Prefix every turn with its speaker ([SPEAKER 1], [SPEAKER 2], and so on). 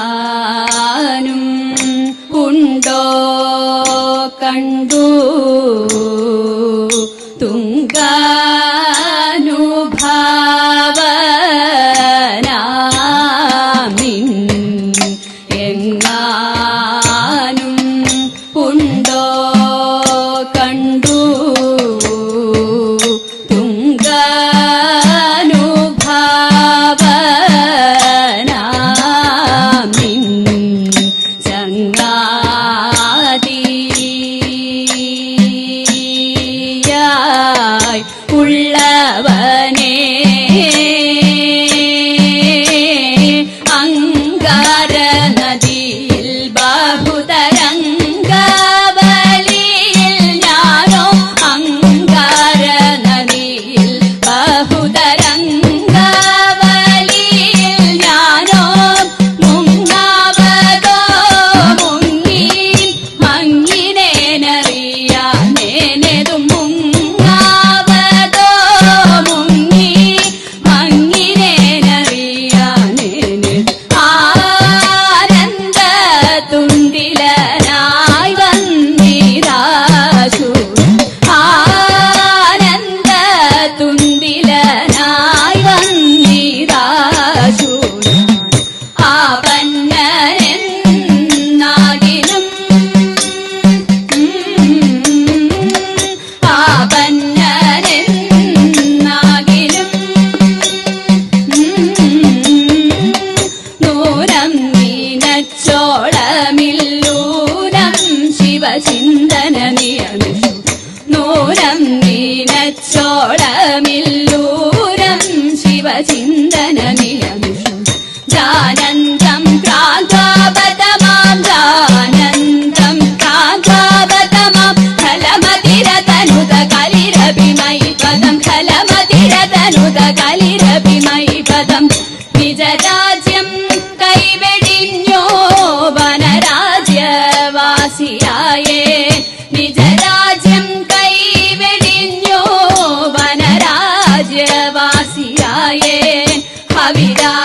[SPEAKER 1] എങ്ങാനും ഉണ്ടോ കണ്ടു? തുങ്കാനുഭാവനാമിൻ എങ്ങാനും ഉണ്ടോ 请 vida.